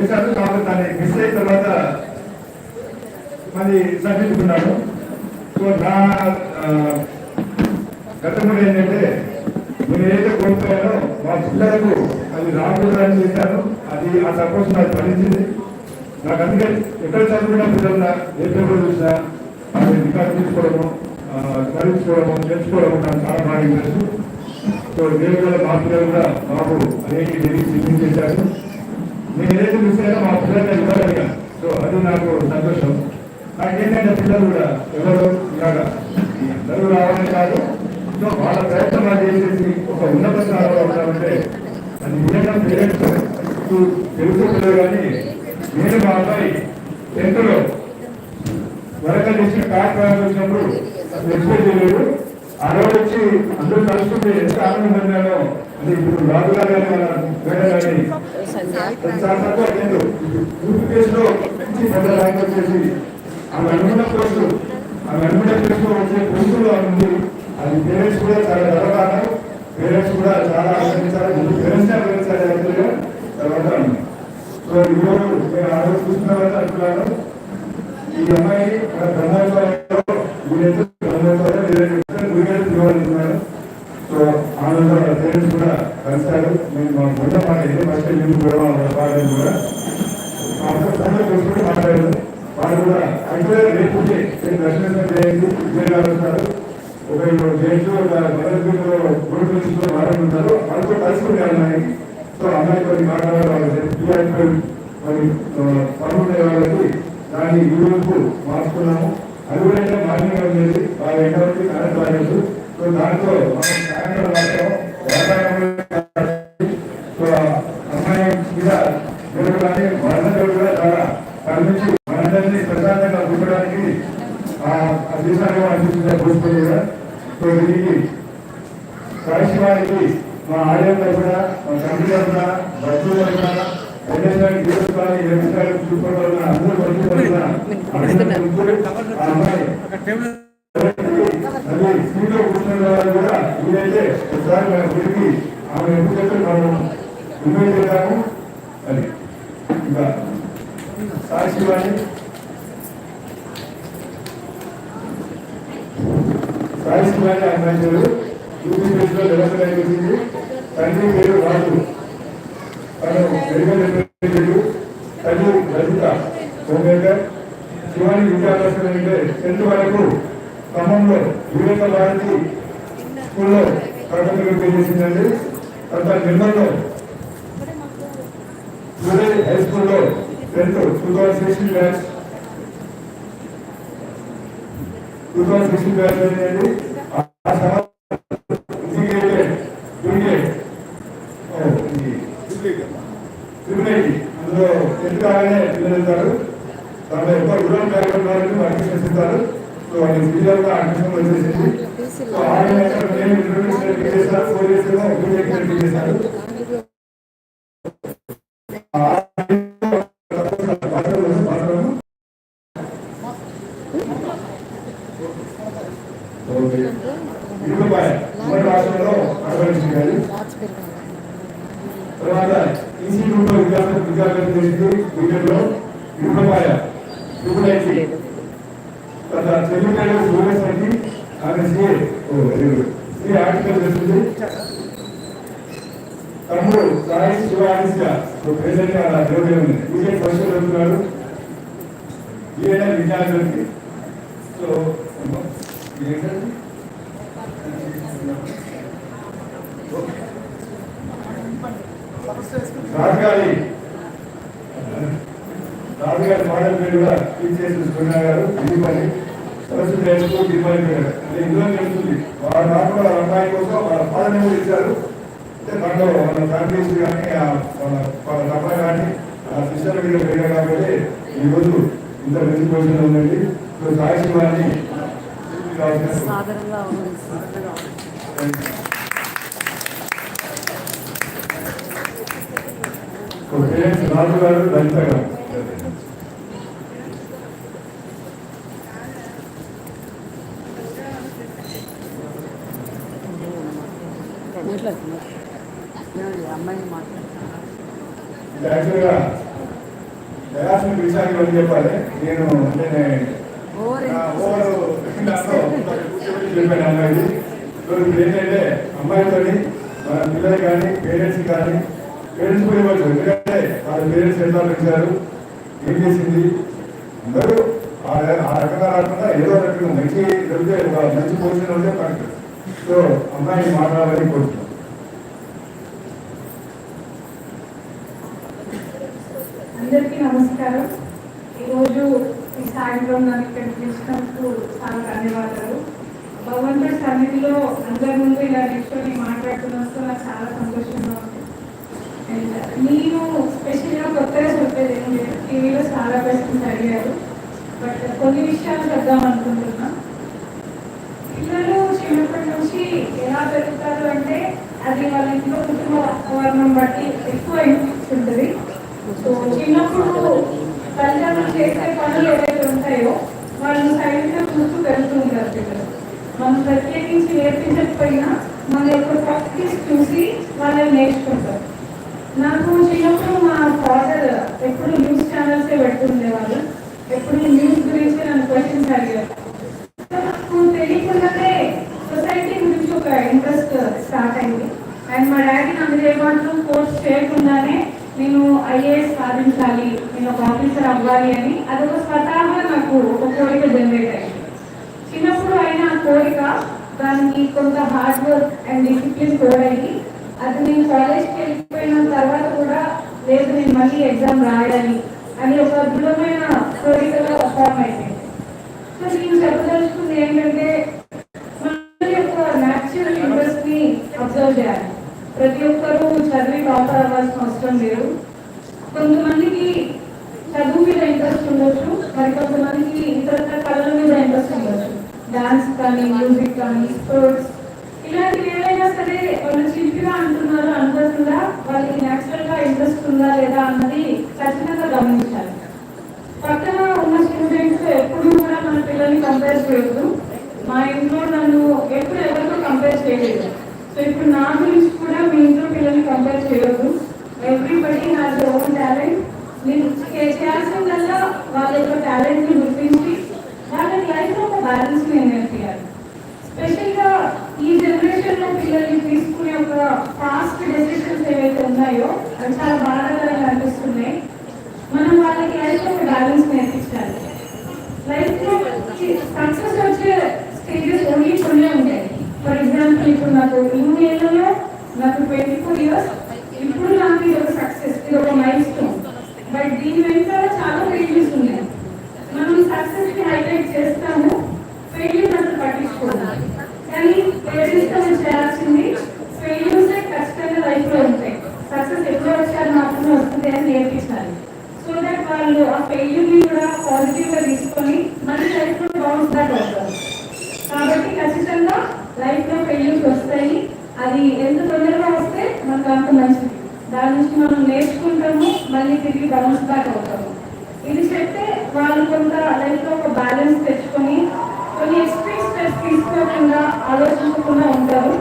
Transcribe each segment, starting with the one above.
చేశాను కాబట్టి దాన్ని మిస్ అయిన తర్వాత మళ్ళీ సరిదిద్దుకున్నాను సో నా గతంలో ఏంటంటే నేను ఏదైతే కోల్పోయానో మా పిల్లలకు అది రాకూడదని చేశాను అది ఆ సపోజ్ నాకు ఫలించింది నాకు అందుకే ఎక్కడ చదువుకున్న పిల్లల ఏ పేపర్ చూసినా అది రికార్డు తీసుకోవడము చదివించుకోవడము నేర్చుకోవడము నాకు చాలా బాగా తెలుసు సో నేను కూడా మా పిల్లలు కూడా మాకు అనేక తెలిసి చేశారు. నేను ఏదైతే మిస్ అయినా మా పిల్లలకి ఇవ్వగలిగాను సో అది నాకు సంతోషం. నాకేంటంటే పిల్లలు కూడా ఎవరు ఇలాగా అందరూ రావాలని కాదు. సో వాళ్ళ ప్రయత్నం అది చేసేసి ఒక ఉన్నత స్థానంలో ఉండాలంటే అది నిజంగా పేరెంట్స్ తెలుసుకుంటారు కానీ నేను మా అబ్బాయి టెన్త్లో వరకలు చేసిన కార్ ప్రయాణం వచ్చినప్పుడు ఎక్స్పెక్ట్ చేయలేదు. ఆ రోజు వచ్చి అందరూ కలుసుకుంటే ఎంత ఆనందం పొందానో అది ఇప్పుడు రాజు గారు కానీ మన మేడం కానీ చాలా తక్కువ లేదు మంచి పెద్ద ర్యాంక్ వచ్చేసి ఆమె అనుకున్న కోర్సు ఆమె అనుకున్న కేసులో వచ్చే కోర్సులో ఉంది అది పేరెంట్స్ కూడా చాలా గర్వకారణం పేరెంట్స్ కూడా చాలా ఆనందించాలి ముందు పేరెంట్స్ ఆనందించాలి యాక్చువల్గా తర్వాత సో ఈరోజు నేను ఆ రోజు చూసిన అనుకున్నాను ఈ అమ్మాయి మన బ్రహ్మోత్సవంలో వీళ్ళైతే బ్రహ్మోత్సవంలో సో పేరెంట్స్ కూడా కలిశారు. నేను మా మొన్న మాట ఏదో ఫస్ట్ నేను కూడా మాట్లాడాను కూడా మా మాట్లాడారు వాళ్ళు కూడా అయితే రేపు నేను దర్శనం చేయండి విజయ్ వస్తారు ఒక ఇప్పుడు జైలు మొదటిలో ఉంటారు వాళ్ళతో అమ్మాయి సో అమ్మాయి కొన్ని మాట్లాడారు ఎవరు కానీ మనందరూ కూడా చాలా కనిపించి మనందరినీ ప్రశాంతంగా అనిపిస్తుంది కూడా సో దీనికి మా ఆలయం తరఫున మా తరఫున భక్తుల తరఫున కూడా ఆమె ఎప్పుడు మనం అది. సాక్షి వారిని సాక్షి వారి అమ్మాయి పేరు యూపీ అయిపోయింది తండ్రి పేరు రాజు. తను మెడికల్ రిప్రజెంటేటివ్ తల్లి రజిత హోమ్మేకర్ శివాని విద్యాభ్యాసం అంటే టెన్త్ వరకు ఖమ్మంలో వివేక భారతి స్కూల్లో తరగతులు చేసిందండి. తర్వాత నిర్మల్లో సూర్య హై స్కూల్లో tenth two thousand sixteen batch two thousand sixteen batch అనేది ఆ యూనియన్ అందులో టెన్త్ కాగానే పిల్లలు వెళ్తారు. దాంట్లో ఎక్కువ రూరల్ బ్యాక్గ్రౌండ్ వాళ్ళకి అడ్మిషన్స్ ఇస్తారు. సో వాళ్ళకి ఫీజులుగా అడ్మిషన్ వచ్చేసింది. సో ఆరు నెలలు నేను ఇంట్రొడ్యూస్ చేశారు ఫోర్ ఇయర్స్ ఇంప్లిమెంట్ చేశారు. సో ఉంది బీటెక్ ఫస్ట్ ఇయర్ ఈయన విద్యార్థులకి సో రాజుగారి రాజుగారి మోడల్ పేరు కూడా టీచర్స్ సున్నా గారు దీపాలి సరస్వతి హై స్కూల్ దీపని పేరు అంటే ఇందులో తెలుస్తుంది వాళ్ళ నాన్న వాళ్ళ అమ్మాయి కోసం వాళ్ళ ఫాదర్ కూడా ఇచ్చారు అంటే దాంట్లో వాళ్ళ ఫ్యామిలీస్ కానీ ఆ వాళ్ళ అబ్బాయి కానీ ఆ సిస్టర్ మీద పెరిగారు కాబట్టి ఈరోజు ఇంత మంచి పొజిషన్ ఉందండి. సో సాయి శివాన్ని పేరెంట్స్ రాజు గారు గారు యాక్చువల్గా చెప్పాలి. నేను అంటే ఓవర్ దాంట్లో చెప్పాను అమ్మాయి సో ఇప్పుడు ఏంటంటే అమ్మాయితోని మన పిల్లలు కానీ పేరెంట్స్ కానీ పేరెంట్స్ కూడా ఇవ్వచ్చు. ఎందుకంటే వాళ్ళ పేరెంట్స్ ఎంత పెంచారు. ఏం చేసింది? అందరూ ఆ రకంగా రాకుండా ఏదో రకంగా మంచి దొరికితే మంచి పొజిషన్ ఉంటే సో అమ్మాయిని మాట్లాడాలని కోరుతున్నాను అందరికీ ఈరోజు ఈ సాయంత్రం నన్ను ఇక్కడ పిలిచినందుకు చాలా ధన్యవాదాలు. భగవంతుడి సన్నిధిలో అందరి ముందు ఇలా నిల్చొని మాట్లాడుతున్నందుకు నాకు చాలా సంతోషంగా ఉంది. అండ్ నేను స్పెషల్గా కొత్తగా చెప్పేది ఏం లేదు టీవీలో చాలా క్వశ్చన్స్ అడిగారు. బట్ కొన్ని విషయాలు చెప్దాం అనుకుంటున్నా. పిల్లలు చిన్నప్పటి నుంచి ఎలా పెరుగుతారు అంటే అది వాళ్ళ ఇంట్లో కుటుంబ వాతావరణం బట్టి ఎక్కువ ఇన్ఫ్లుయెన్స్ ఉంటుంది. సో చిన్నప్పుడు తల్లిదండ్రులు చేసే పనులు ఏవైతే ఉంటాయో వాళ్ళు సైలెంట్ చూస్తూ వెళ్తూ ఉంటారు పిల్లలు. మనం ప్రత్యేకించి నేర్పించకపోయినా మన యొక్క ప్రాక్టీస్ చూసి వాళ్ళని నేర్చుకుంటారు. నాకు చిన్నప్పుడు మా ఫాదర్ ఎప్పుడు న్యూస్ ఛానల్సే పెడుతుండేవాళ్ళు. ఎప్పుడు న్యూస్ గురించి నన్ను క్వశ్చన్స్ అడిగారు. నాకు తెలియకుండానే సొసైటీ గురించి ఒక ఇంట్రెస్ట్ స్టార్ట్ అయింది. అండ్ మా డాడీ నన్ను ఏమాత్రం కోర్స్ చేయకుండానే నేను ఐఏఎస్ సాధించాలి నేను ఒక ఆఫీసర్ అవ్వాలి అని. అదొక స్వతహాగా నాకు ఒక కోరిక జనరేట్ అయింది. చిన్నప్పుడు అయిన ఆ కోరిక దానికి కొంత హార్డ్ వర్క్ అండ్ డిసిప్లిన్ తోడయ్యి అది నేను కాలేజ్కి వెళ్ళిపోయిన తర్వాత కూడా లేదు నేను మళ్ళీ ఎగ్జామ్ రాయాలి అని ఒక దృఢమైన కోరికలో ఫామ్ అయిపోయింది. సో నేను చెప్పదలుచుకుంది ఏంటంటే మన యొక్క న్యాచురల్ ఇంట్రెస్ట్ని అబ్జర్వ్ చేయాలి. ప్రతి ఒక్కరూ చదివి టాపర్ అవ్వాల్సిన అవసరం లేదు. కొంతమందికి చదువు మీద ఇంట్రెస్ట్ ఉండొచ్చు మరి కొంతమందికి ఇతర కళల మీద ఇంట్రెస్ట్ ఉండొచ్చు. డాన్స్ కానీ మ్యూజిక్ కానీ స్పోర్ట్స్ ఇలాంటివి ఏదైనా సరే వాళ్ళు చిలిపిగా అంటున్నారు అనుకోకుండా వాళ్ళకి న్యాచురల్గా ఇంట్రెస్ట్ ఉందా లేదా అన్నది ఖచ్చితంగా గమనించాలి. పక్కన ఉన్న స్టూడెంట్స్ ఎప్పుడు కూడా మన పిల్లల్ని కంపేర్ చేయొద్దు. మా ఇంట్లో నన్ను ఎప్పుడు ఎవరితో కంపేర్ చేయలేదు. సో ఇప్పుడు నా గురించి కూడా మీ ఇంట్లో పిల్లల్ని కంపేర్ చేయొద్దు ఎవ్రీబడి హ్యాస్ ఓన్ టాలెంట్ నేను చే- చేయాల్సిందల్లా వాళ్ళ యొక్క టాలెంట్ని గుర్తించి వాళ్ళకి లైఫ్లో ఒక బ్యాలెన్స్ని నేర్పియాలి స్పెషల్గా ఈ జనరేషన్లో పిల్లల్ని తీసుకునే ఒక ఫాస్ట్ డెసిషన్స్ ఏవైతే ఉన్నాయో అవి చాలా బాధాకరంగా అనిపిస్తున్నాయి మనం వాళ్ళకి లైఫ్లో ఒక బ్యాలెన్స్ నేర్పించాలి లైఫ్లో సక్సెస్ వచ్చే స్టేజెస్ ఓన్లీ కొన్ని ఉంటాయి ఫర్ ఎగ్జాంపుల్ ఇప్పుడు నాకు ఇన్ని ఏళ్ళలో నాకు ట్వంటీ ఫోర్ ఇయర్స్ ఇప్పుడు నాకు ఇది ఒక సక్సెస్ ఇది ఒక మైల్ స్టోన్ బట్ దీని వెనుక చాలా ఫెయిల్యూస్ ఉన్నాయి మనం సక్సెస్ని హైలైట్ చేస్తాము ఫెయిల్యూర్ అసలు పట్టించుకోవాలి కానీ పేరెంట్స్ మనం చేయాల్సింది ఫెయిల్యూర్స్ ఖచ్చితంగా లైఫ్లో ఉంటాయి సక్సెస్ ఎప్పుడు వచ్చారు మాత్రమే వస్తుంది అని నేర్పించాలి సో దట్ వాళ్ళు ఆ ఫెయిల్యూర్ని కూడా పాజిటివ్గా తీసుకొని మళ్ళీ లైఫ్లో బౌన్స్ బ్యాక్ అవుతారు కాబట్టి ఖచ్చితంగా లైఫ్లో ఫెయిల్యూర్స్ వస్తాయి అది ఎంత తొందరగా వస్తే మనకు అంత మంచిది దాని నుంచి మనం నేర్చుకుంటాము మళ్ళీ తిరిగి బౌన్స్ బ్యాక్ అవుతాము ఇది చెప్తే వాళ్ళు కొంత లైఫ్లో ఒక బ్యాలెన్స్ తెచ్చుకొని కొన్ని ఎక్స్ట్రీమ్ స్టెప్స్ తీసుకోకుండా ఆలోచించకుండా ఉంటారు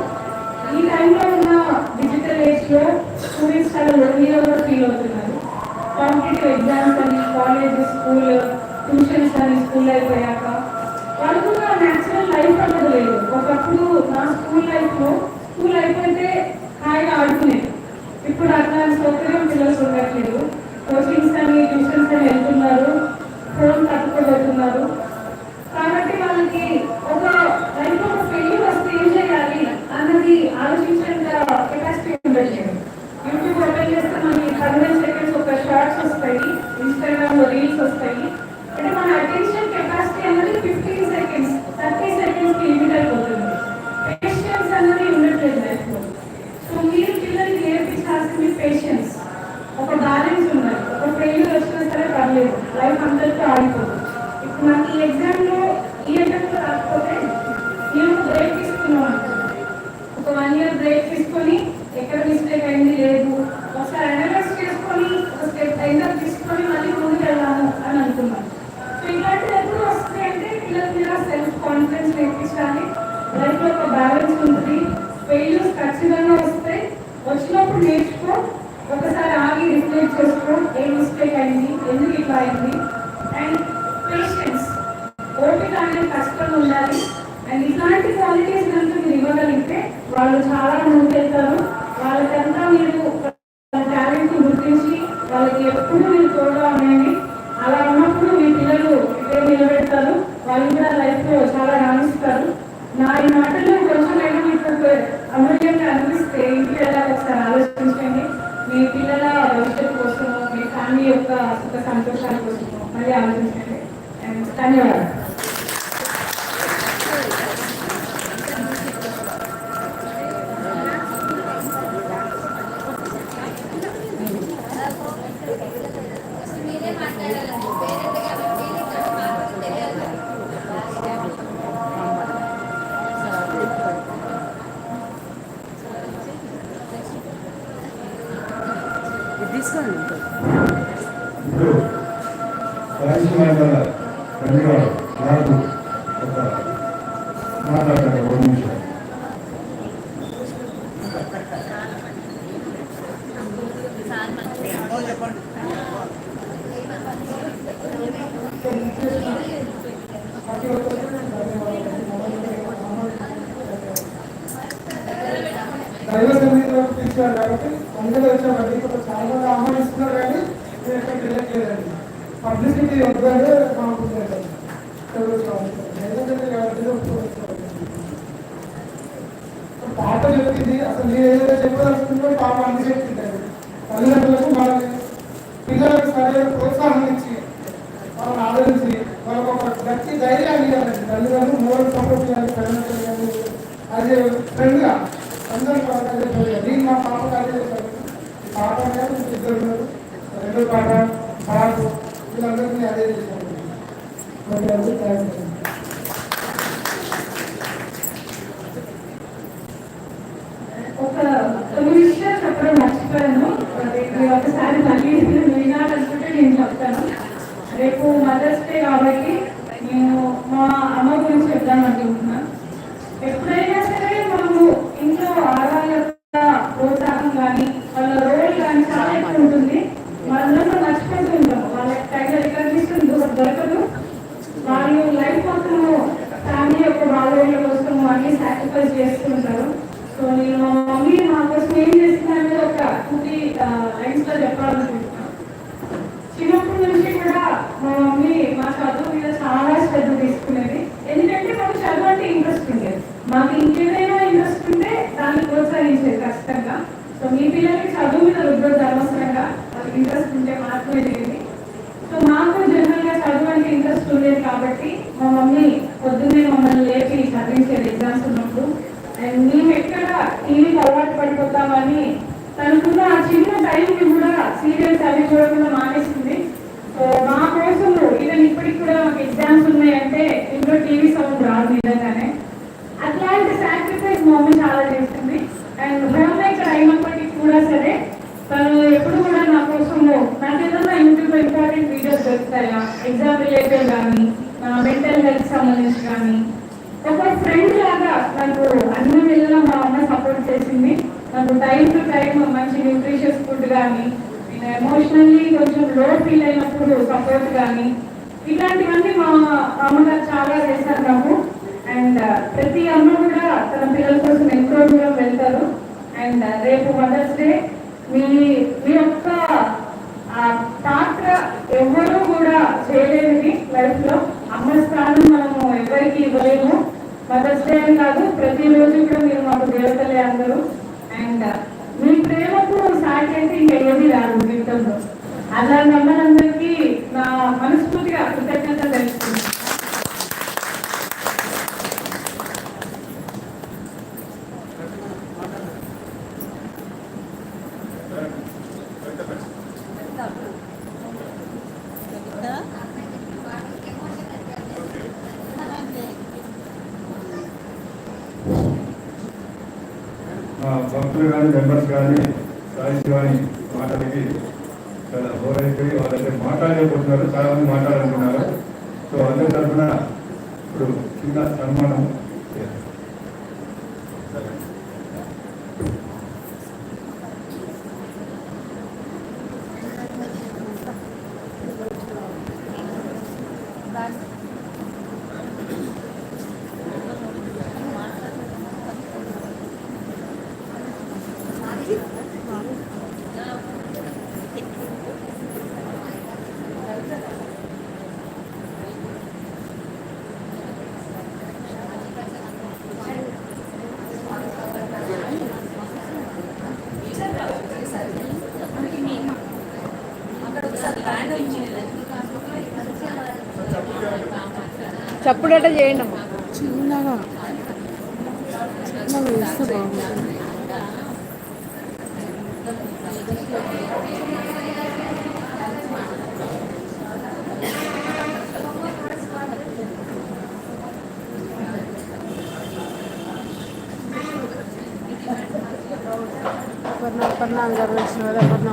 ఈ టైంలో ఉన్న డిజిటల్ ఏజ్లో స్టూడెంట్స్ చాలా లోన్లీగా కూడా ఫీల్ అవుతున్నారు కాంపిటేటివ్ ఎగ్జామ్స్ అని కాలేజ్ స్కూల్ ట్యూషన్స్ అని స్కూల్ అయిపోయాక వాళ్ళకు న్యాచురల్ లైఫ్ అన్నది లేదు. ఒకప్పుడు నా స్కూల్ లైఫ్లో లో స్కూల్ అయిపోతే హాయిగా ఆడుకునేది ఇప్పుడు అట్లాంటి సౌకర్యం పిల్లలకు ఉండట్లేదు కోచింగ్స్ అని ట్యూషన్స్ అని వెళ్తున్నారు ఫోన్ తట్టుకోబోతున్నారు కాబట్టి వాళ్ళకి ఒక లైఫ్ ఒక ఫెయిల్యూర్ వస్తే ఏం చేయాలి అన్నది ఆలోచించేంత కెపాసిటీ ఉండట్లేదు యూట్యూబ్ ఓపెన్ చేస్తే మనకి పదిహేను సెకండ్స్ ఒక షార్ట్స్ వస్తాయి ఇన్స్టాగ్రామ్లో రీల్స్ వస్తాయి అంటే మన అటెన్షన్ కెపాసిటీ అన్నది ఫిఫ్టీన్ సెకండ్స్ థర్టీ సెకండ్స్కి లిమిట్ అయిపోతుంది పేషెన్స్ అన్నది ఉండట్లేదు లైఫ్లో సో మీరు పిల్లలకి నేర్పించాల్సింది పేషెన్స్ ఒక బ్యాలెన్స్ ఉండాలి ఒక ఫెయిల్యూర్ వచ్చినా సరే పర్లేదు లైఫ్ అందరికీ ఆడిపోదు ఇప్పుడు నాకు ఈ ఎగ్జామ్లో ఈ అటెంప్ట్ రాకపోతే నేను ఒక బ్రేక్ తీసుకున్నాను అనుకోండి. ఒక వన్ ఇయర్ బ్రేక్ తీసుకొని ఎక్కడ మిస్టేక్ అయింది లేదు ఒకసారి అనలైజ్ చేసుకొని ఒక స్టెప్ అయినా తీసుకొని మళ్ళీ ముందుకు వెళ్ళాము అని అనుకున్నాను సో ఇలాంటివి ఎప్పుడు వస్తాయి అంటే పిల్లల మీద సెల్ఫ్ కాన్ఫిడెన్స్ నేర్పించాలి లైఫ్లో ఒక బ్యాలెన్స్ ఉంటుంది ఫెయిల్యూర్స్ ఖచ్చితంగా వస్తాయి వచ్చినప్పుడు నేర్చుకో ఒకసారి ఆగి రిఫ్లెక్ట్ చేసుకో ఏ మిస్టేక్ అయింది ఎందుకు ఇట్లా అయింది అండ్ పేషెంట్ ఓపిక అనేది కష్టం ఉండాలి అండ్ ఇట్లాంటి క్వాలిటీస్ కనుక మీరు ఇవ్వగలిగితే వాళ్ళు చాలా ముందుకెళ్తారు వాళ్ళకంతా మీరు టాలెంట్ గుర్తించి వాళ్ళకి ఎప్పుడు మీరు తోడుగా ఉండండి అలా ఉన్నప్పుడు మీ పిల్లలు ఇక్కడే నిలబెడతారు వాళ్ళు కూడా లైఫ్లో చాలా రాణిస్తారు నా ఈ మాటలు కొంచెమైనా మీకు అమూల్యంగా అనిపిస్తే ఇంటికి వెళ్ళాలి ఒకసారి ఆలోచించండి మీ పిల్లల భవిష్యత్తు కోసం మీ ఫ్యామిలీ యొక్క సుఖ సంతోషాల కోసం మళ్ళీ ఆలోచించండి And ధన్యవాదాలు మీరే మాట్లాడాలండి పేరెంట్ కాబట్టి ఇక్కడ మాకు తెలియదు ఇది తీసుకోండి ఇప్పుడు రాజకీయ ధన్యవాదాలు నాకు ఒక మాట్లాడతాను ఒక నిమిషం దైవ సన్నిధిలోకి తీసుకున్నారు కాబట్టి అందరూ వచ్చామండి ఇప్పుడు చాలా మంది ఆహ్వానిస్తున్నారు కానీ నేను ఎక్కడికి వెళ్ళట్లేదండి పబ్లిసిటీ వద్దంటే మాకు లేదండి. చదువుకోవాలి. దైవ సన్నిధి కాబట్టి ఒప్పుకోవచ్చు. ఇప్పుడు పాప చెప్పింది అసలు నేను ఏదైతే చెప్పదలుచుకుందో పాప అన్ని చెప్తుందండి తల్లిదండ్రులకు మన పిల్లలకు సరైన ప్రోత్సాహం ఇచ్చి వాళ్ళని ఆదరించి వాళ్ళకు ఒక గట్టి ధైర్యాన్ని ఇవ్వాలండి తల్లిదండ్రులు మోరల్ సపోర్ట్ చేయాలి తల్లిదండ్రులు కానీ అది ఫ్రెండ్గా అందరూ కూడా అదే ఫ్రెండ్గా నేను మా పాపకు అదే చెప్పాను పాప ఇద్దరు ఉన్నారు అదే ఒక తొమ్మిది విషయాలు చెప్పడం మర్చిపోయాను ఒకసారి మళ్ళీ వినాలనుకుంటే నేను చెప్తాను రేపు మదర్స్ డే కాబట్టి నేను మా అమ్మ గురించి చెప్దాం అనుకుంటున్నాను ఎప్పుడైనా సరే మనము ఇంట్లో ఆడవాళ్ళ యొక్క ప్రోత్సాహం కానీ వాళ్ళ రోల్ కానీ చాలా ఎక్కువ ఉంటుంది మనందరం మర్చిపోతూ ఉంటాము వాళ్ళకి తగిన రికగ్నిషన్ దొరకదు వాళ్ళు లైఫ్ మొత్తము ఫ్యామిలీ యొక్క బాగోగుల కోసం అన్ని సాక్రిఫైస్ చేస్తుంటారు. సో నేను మా మమ్మీ మా కోసం ఏం చేస్తున్నానో ఒక కొన్ని లైన్స్లో చెప్పాలనుకుంటున్నాను చిన్నప్పటి నుంచి కూడా మా మమ్మీ మా చదువు మీద చాలా శ్రద్ధ తీసుకునేది. ఎందుకంటే మాకు చదువు అంటే ఇంట్రెస్ట్ ఉండేది. మాకు ఇంకేదైనా ఇంట్రెస్ట్ ఉంటే దాన్ని ప్రోత్సహించేది ఖచ్చితంగా. సో మీ పిల్లలకి చదువు మీద రుద్దొద్దు అనవసరంగా వాళ్ళకి ఇంట్రెస్ట్ ఉంటే మాత్రమే తెలియదు సో మాకు జనరల్గా చదువు అంటే ఇంట్రెస్ట్ ఉండేది కాబట్టి మా మమ్మీ పొద్దున్నే మమ్మల్ని లేపి చదివించేది ఎగ్జామ్స్ ఉన్నప్పుడు అండ్ మేము ఎక్కడ టీవీకి అలవాటు పడిపోతామని తనకున్న ఆ చిన్న టైంకి కూడా సీరియల్స్ అవి చూడకుండా మానేసింది. సో మా కోసం ఈవెన్ ఇప్పటికి కూడా మాకు ఎగ్జామ్స్ ఉన్నాయంటే ఇంట్లో టీవీ సౌండ్ రాదు నిజంగానే అట్లాంటి సాక్రిఫైస్ మా మమ్మీ చాలా చేస్తుంది అండ్ హోమ్ మేకర్ అయినప్పటికీ కూడా సరే తను ఎప్పుడు కూడా నా కోసము నాకు ఏదైనా యూట్యూబ్లో ఇంపార్టెంట్ వీడియోస్ దొరుకుతాయా ఎగ్జామ్ రిలేటెడ్ కానీ మెంటల్ హెల్త్ సంబంధించి కానీ ఒక ఫ్రెండ్ లాగా నాకు అన్ని వేళలా మా అమ్మ సపోర్ట్ చేసింది నాకు టైం టు టైం మంచి న్యూట్రిషియస్ ఫుడ్ కానీ నేను ఎమోషనల్లీ కొంచెం లో ఫీల్ అయినప్పుడు సపోర్ట్ కానీ ఇట్లాంటివన్నీ మా అమ్మగారు చాలా చేశారు నాకు అండ్ ప్రతి అమ్మ కూడా తన పిల్లల కోసం ఎంతో దూరం వెళ్తారు అండ్ రేపు మదర్స్ డే మీ మీ యొక్క ఆ పాత్ర ఎవరు కూడా చేయలేనిది లైఫ్లో అమ్మ స్థానం మనము ఎవరికి ఇవ్వలేము మదర్స్ డే అని కాదు ప్రతి రోజు కూడా మీరు మాకు దేవతలే అందరూ. అండ్ మీ ప్రేమకు సాటి అంటే ఇంకా ఏది రాదు జీవితంలో అలా నమ్మలందరికీ నా మనస్ఫూర్తిగా కృతజ్ఞత తెలుస్తుంది మా భక్తులు కానీ మెంబర్స్ కానీ సాహిత్య కానీ మాటలకి చాలా బోర్ అయిపోయి వాళ్ళకి మాట్లాడలేకపోతున్నారు. చాలా మంది మాట్లాడాలనుకున్నారు. సో అందరి తరఫున ఇప్పుడు చిన్న సన్మానం చేయాలి. చప్పుడట చేయండి అమ్మా. చిన్నగా. చిన్నగా వేస్తే బాగుంటుంది. అపర్ణ అపర్ణ గారు వచ్చిన వాళ్ళ అపర్ణ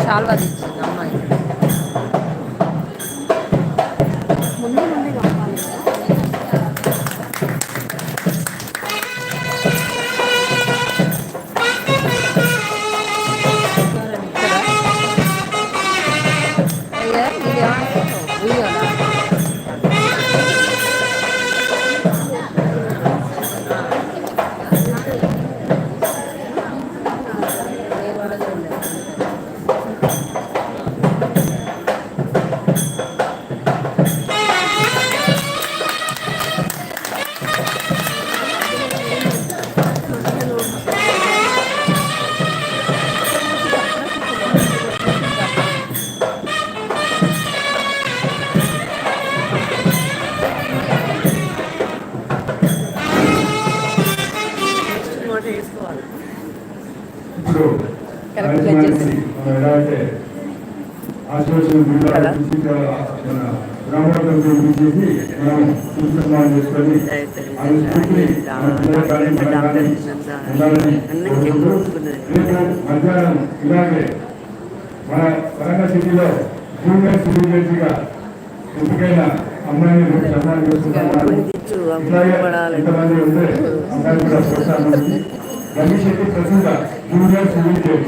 ఆమె శాల్వా కోరుకుంటూ రేపు మధ్యాహ్నం ఇలాగే మన వరంగల్ సిటీలో జూనియర్ సిటిజన్స్గా ఎంపికైన అమ్మాయిని రేపు సన్మానం చేసుకుంటున్నారు ఇంతమంది ఉంటే అమ్మాయిని కూడా ప్రోత్సాహం ఉంది రమేష్ శెట్టి ప్రసిద్ధ జూనియర్ సిటిజన్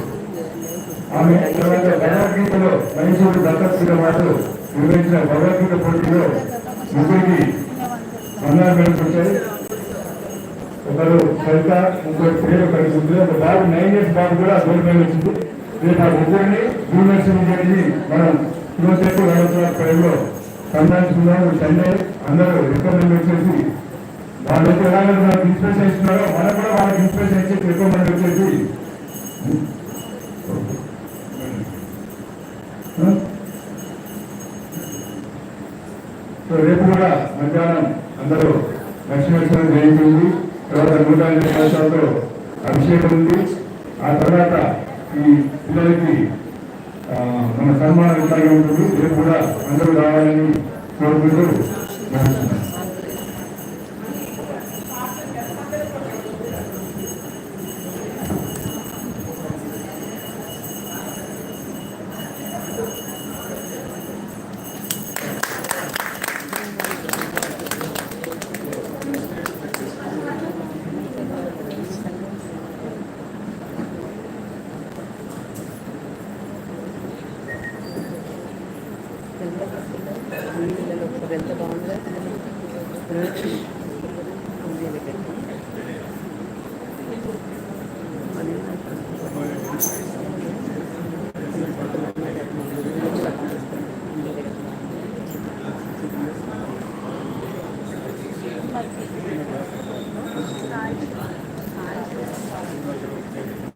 ఆమె తర్వాత భగవద్గీతలో మహేశ్వరుడు దత్తపుత్ర మాటలు నిర్వహించిన భగవద్గీత పోటీలో ముగ్గురికి బంగారు మెడల్స్ వచ్చాయి ఒకరు సరిత ఇంకొకటి పేరు ఒకరికి ఉంది ఒక బాబు నైన్ ఇయర్స్ బాబు కూడా గోల్డ్ మెడల్ వచ్చింది. రేపు ఆ ముగ్గురిని జూనియర్ సిటిజన్ మనం యువసేపు రాజకీయ పైలో సంబంధించుకున్నాం చెన్నై అందరూ రికమెండ్ వచ్చేసి వాళ్ళకి ఎలాగైతే మనకు ఇన్స్పిరేషన్ ఇస్తున్నారో మనం కూడా వాళ్ళకి ఇన్స్పిరేషన్ ఇచ్చి రికమెండ్ వచ్చేసి. సో రేపు కూడా మధ్యాహ్నం అందరూ లక్ష్మీ జయంతి ఉంది తర్వాత నూట ఎనిమిది సంవత్సరాలతో అభిషేకం ఉంది. ఆ తర్వాత ఈ పిల్లలకి మన సన్మానం ఇట్లాగే ఉంటుంది. రేపు కూడా అందరూ రావాలని కోరుకుంటూ ได้ยิ